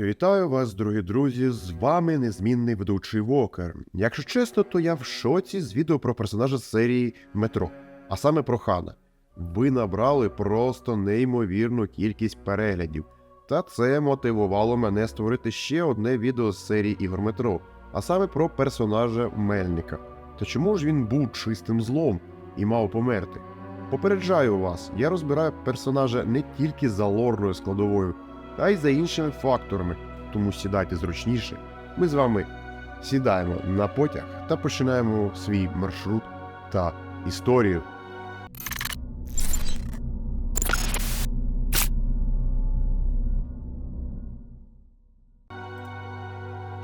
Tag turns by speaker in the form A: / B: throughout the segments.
A: Вітаю вас, дорогі друзі! З вами незмінний ведучий Вокер. Якщо чесно, то я в шоці з відео про персонажа серії Метро, а саме про Хана. Ви набрали просто неймовірну кількість переглядів, та це мотивувало мене створити ще одне відео з серії ігор Метро, а саме про персонажа Мельника. Та чому ж він був чистим злом і мав померти? Попереджаю вас, я розбираю персонажа не тільки за лорною складовою, та й за іншими факторами, тому сідайте зручніше. Ми з вами сідаємо на потяг та починаємо свій маршрут та історію.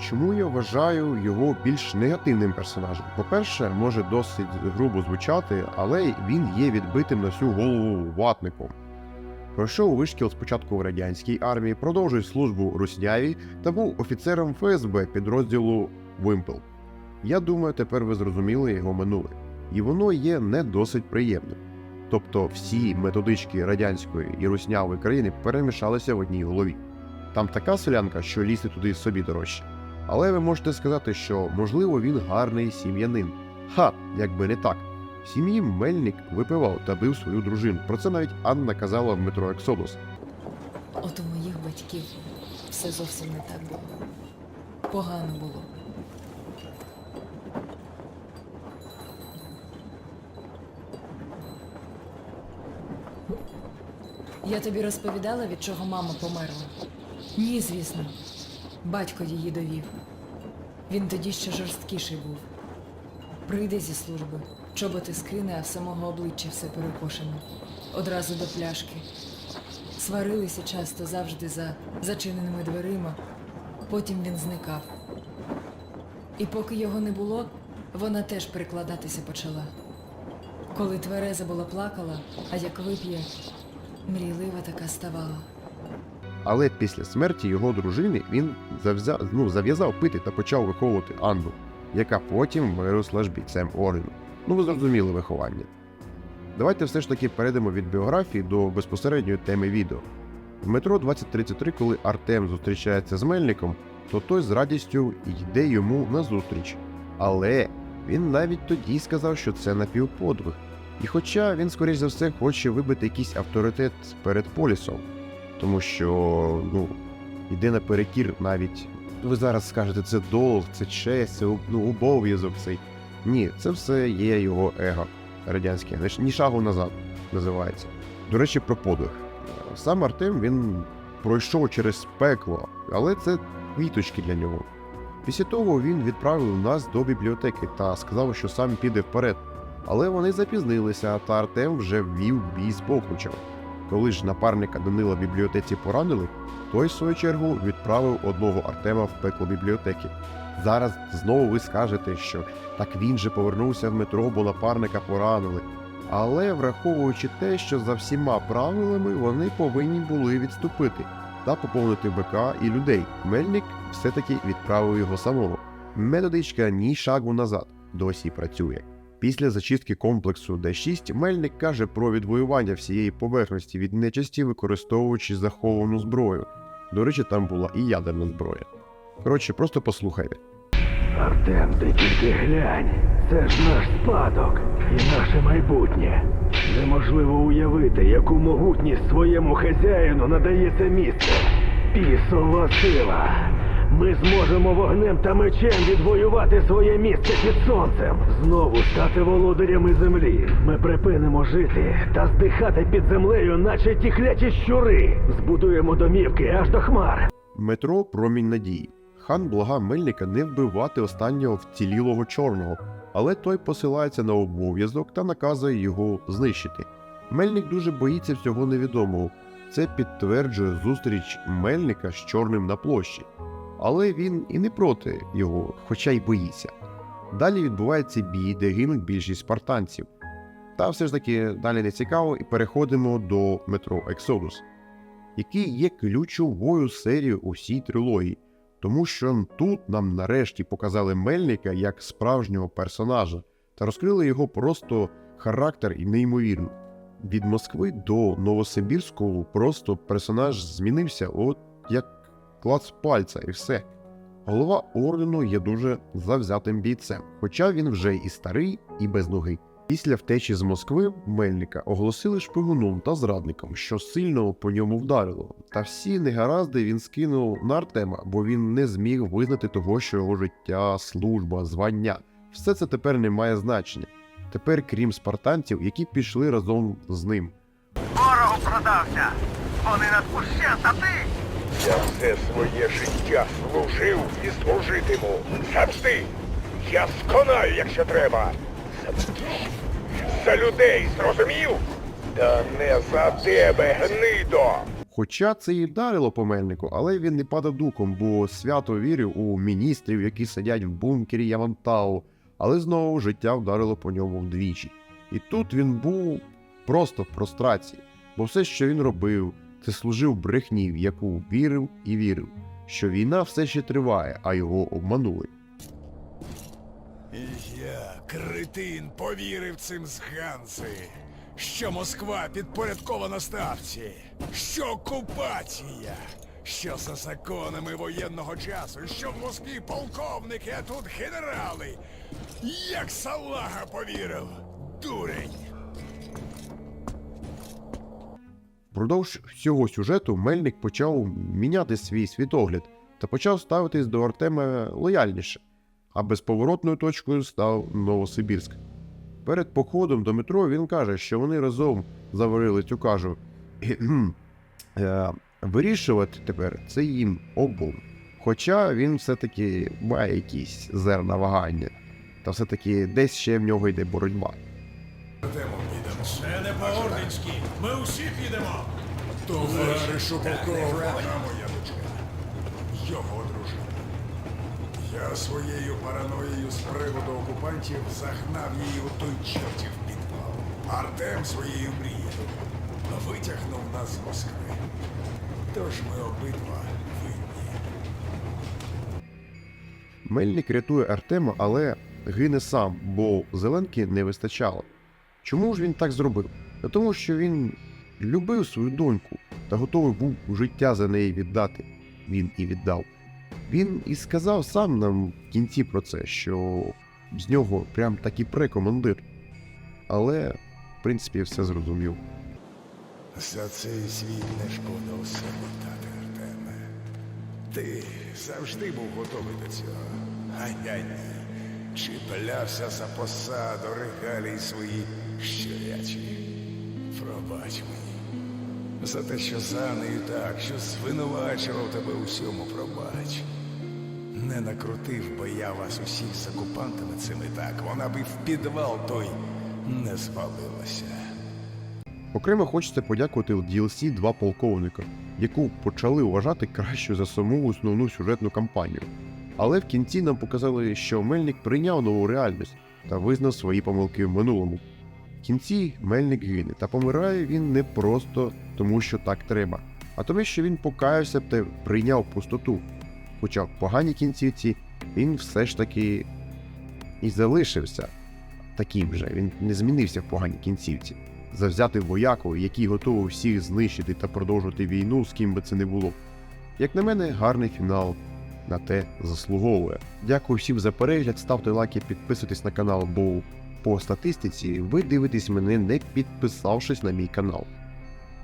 A: Чому я вважаю його більш негативним персонажем? По-перше, може досить грубо звучати, але він є відбитим на всю голову ватником. Пройшов вишкіл спочатку в радянській армії, продовжив службу у Русняві та був офіцером ФСБ підрозділу Вимпел. Я думаю, тепер ви зрозуміли його минуле, і воно є не досить приємним. Тобто всі методички радянської і руснявої країни перемішалися в одній голові. Там така селянка, що лізти туди собі дорожче. Але ви можете сказати, що можливо він гарний сім'янин. Ха, якби не так. В сім'ї Мельник випивав та бив свою дружину. Про це навіть Анна казала в метро Ексодус.
B: От у моїх батьків все зовсім не так було. Погано було. Я тобі розповідала, від чого мама померла? Ні, звісно. Батько її довів. Він тоді ще жорсткіший був. Прийде зі служби, чоботи скине, а в самого обличчя все перекошене. Одразу до пляшки. Сварилися часто завжди за зачиненими дверима. Потім він зникав. І поки його не було, вона теж прикладатися почала. Коли твереза була плакала, а як вип'є, мрійлива така ставала.
A: Але після смерті його дружини він ну, зав'язав пити та почав виховувати Анну, яка потім виросла ж бійцем ордену. Ну, ви зрозуміли виховання. Давайте все ж таки перейдемо від біографії до безпосередньої теми відео. В метро 2033, коли Артем зустрічається з Мельником, то той з радістю йде йому назустріч. Але він навіть тоді сказав, що це напівподвиг. І хоча він, скоріш за все, хоче вибити якийсь авторитет перед полісом, тому що ну, йде наперекір навіть. Ви зараз скажете, це долг, це честь, це ну, обов'язок цей. Ні, це все є його его радянське. Ні- шагу назад називається. До речі, про подвиг. Сам Артем він пройшов через пекло, але це квіточки для нього. Після того він відправив нас до бібліотеки та сказав, що сам піде вперед. Але вони запізнилися, та Артем вже ввів бій з Бохручем. Коли ж напарника Данила в бібліотеці поранили, той, в свою чергу, відправив одного Артема в пекло бібліотеки. Зараз знову ви скажете, що так він же повернувся в метро, бо напарника поранили. Але враховуючи те, що за всіма правилами вони повинні були відступити та поповнити БК і людей, Мельник все-таки відправив його самого. Методичка ні шагу назад досі працює. Після зачистки комплексу Д6 Мельник каже про відвоювання всієї поверхності від нечисті, використовуючи заховану зброю. До речі, там була і ядерна зброя. Коротше, просто послухайте.
C: Артем, ти тільки глянь. Це ж наш спадок і наше майбутнє. Неможливо уявити, яку могутність своєму хазяїну надає це місце. Пісова сила. Ми зможемо вогнем та мечем відвоювати своє місце під сонцем, знову стати володарями землі. Ми припинимо жити та здихати під землею, наче ті кляті щури. Збудуємо домівки аж до хмар.
A: Метро Промінь надії. Хан блага Мельника не вбивати останнього вцілілого чорного, але той посилається на обов'язок та наказує його знищити. Мельник дуже боїться всього невідомого. Це підтверджує зустріч Мельника з чорним на площі. Але він і не проти його, хоча й боїться. Далі відбувається бій, де гинуть більшість спартанців. Та все ж таки далі не цікаво, і переходимо до метро Ексодус який є ключовою серією усій трилогії, тому що тут нам нарешті показали Мельника як справжнього персонажа та розкрили його просто характер і неймовірно. Від Москви до Новосибірського просто персонаж змінився, от як клац пальця і все. Голова ордену є дуже завзятим бійцем, хоча він вже і старий, і без ноги. Після втечі з Москви Мельника оголосили шпигуном та зрадником, що сильно по ньому вдарило. Та всі негаразди він скинув на Артема, бо він не зміг визнати того, що його життя, служба, звання все це тепер не має значення. Тепер, крім спартанців, які пішли разом з ним.
D: Ворогу продався! Вони нас ущент, а ти?
E: Я все своє життя служив і служитиму. Завжди. Я сконаю, якщо треба. За, за людей, зрозумів? Та не за тебе, гнидо.
A: Хоча це і вдарило по мельнику, але він не падав духом, бо свято вірив у міністрів, які сидять в бункері Ямантау. Але знову життя вдарило по ньому вдвічі. І тут він був просто в прострації, бо все, що він робив, це служив брехні, в яку вірив і вірив, що війна все ще триває, а його обманули.
F: Я, кретин, повірив цим зганси, що Москва підпорядкована ставці, що окупація, що за законами воєнного часу, що в Москві полковники, а тут генерали. Як салага повірив, дурень.
A: Впродовж всього сюжету Мельник почав міняти свій світогляд та почав ставитись до Артема лояльніше, а безповоротною точкою став Новосибірськ. Перед походом до метро він каже, що вони разом заварили цю кажу. Е, вирішувати тепер це їм обом. Хоча він все-таки має якісь зерна вагання, та все-таки десь ще в нього йде боротьба.
F: Це не по-орденськи. Ми усі підемо. Товаришу полковник. моя дочка. Його дружина. Я своєю параноєю з приводу окупантів загнав її у той чортів підвал. Артем своєю мрією витягнув нас з Москви. Тож ми обидва винні.
A: Мельник рятує Артема, але гине сам, бо Зеленки не вистачало. Чому ж він так зробив? Та тому, що він любив свою доньку та готовий був життя за неї віддати. Він і віддав. Він і сказав сам нам в кінці про це, що з нього прям так і пре командир. Але, в принципі, все зрозумів.
F: За цей світ не шкода усе віддати, Артеме. Ти завжди був готовий до цього. А я ні. Чіплявся за посаду, регалій свої щурячі. Пробач мені. За те, що занею так, що звинувачував тебе усьому, пробач. Не накрутив би я вас усіх з окупантами цими так, вона би в підвал той не звалилася.
A: Окремо хочеться подякувати DLC два полковника, яку почали вважати кращою за саму основну сюжетну кампанію. Але в кінці нам показали, що Мельник прийняв нову реальність та визнав свої помилки в минулому. Кінці Мельник гине, та помирає він не просто тому, що так треба, а тому, що він покаявся та прийняв пустоту. Хоча в поганій кінцівці він все ж таки і залишився таким же, він не змінився в поганій кінцівці завзяти вояку, який готовий всіх знищити та продовжувати війну, з ким би це не було. Як на мене, гарний фінал на те заслуговує. Дякую всім за перегляд, ставте лайки, підписуйтесь на канал, бо по статистиці ви дивитесь мене не підписавшись на мій канал.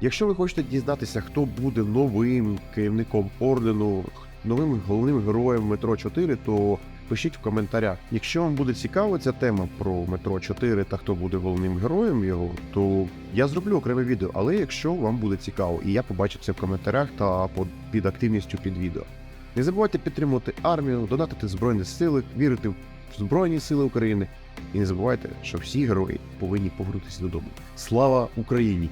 A: Якщо ви хочете дізнатися, хто буде новим керівником ордену, новим головним героєм метро 4, то пишіть в коментарях. Якщо вам буде цікава ця тема про метро 4 та хто буде головним героєм його, то я зроблю окреме відео. Але якщо вам буде цікаво, і я побачу це в коментарях та під активністю під відео. Не забувайте підтримувати армію, донатити Збройні сили, вірити в Збройні Сили України. І не забувайте, що всі герої повинні повернутися додому. Слава Україні!